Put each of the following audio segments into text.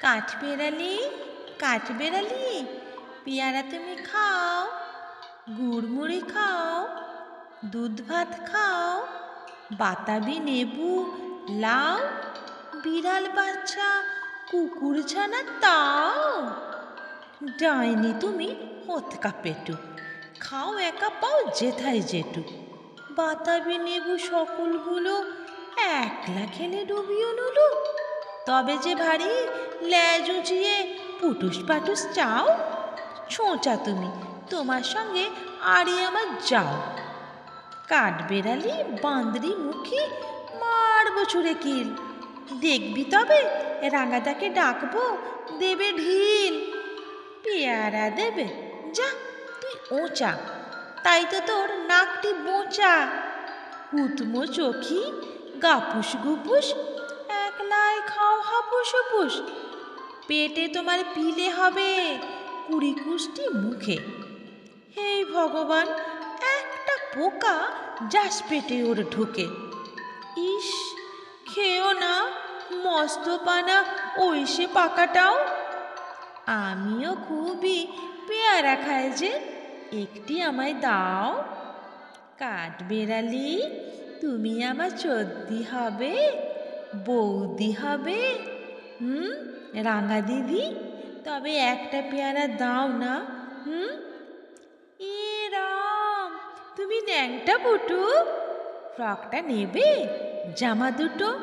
কাঠবেড়ালি কাঠবেড়ালি পেয়ারা তুমি খাও, গুড়মুড়ি খাও, দুধ ভাত খাও, বাতাবি, নেবু লাও বিড়াল, বাচ্চা, কুকুর, ছানা, তাও। ডাইনি তুমি হতকা পেটু, খাও একা পাও যেথায় যেটু। বাতাবি, নেবু সকলগুলো একলা খেলে ডুবিও নুলু তবে যে ভারী ল্যাজ উঁচিয়ে পুটুস পাটুস চাও, ছোঁচা তুমি, তোমার সঙ্গে আড়ি আমার যাও। কাঠবেড়ালি বাঁদরি মুখী মারবো ছুঁড়ে কিল। দেখবি তবে রাঙাদাকে ডাকবো, দেবে ঢিল। পেয়ারা দেবে, যা, তুই ওচা, তাই তো তোর নাকটি বোঁচা। হুতমো চোখি, গাপুস গুপুস হাপুস পেটে তোমার পিলে হবে কুড়ি কুষ্টি মুখে। হে ভগবান, একটা পোকা যাস পেটে ওর ঢুকে। ইস, খেও না, মস্ত পানা, ওই সে পাকাটাও। আমিও খুবই পেয়ারা খাই যে, একটি আমায় দাও। কাঠ বেড়ালি, তুমি আমার চদ্দি হবে, বৌদি হবে। হুম? রাঙা দিদি, তবে একটা পেয়ারা দাও না, হুম? এ রাম, তুমি ন্যাংটা পুটু, ফ্রকটা নেবে? জামা দুটো?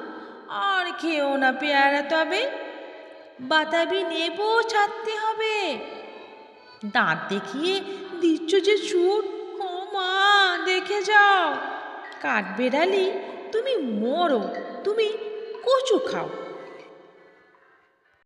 আর খেও না পেয়ারা তবে, বাতাবি নেব ছাড়তে হবে। দাঁত দেখিয়ে দিচ্ছ যে চুট ও মা দেখে যাও। কাঠবেড়ালি, তুমি মরো, তুমি কচু খাও।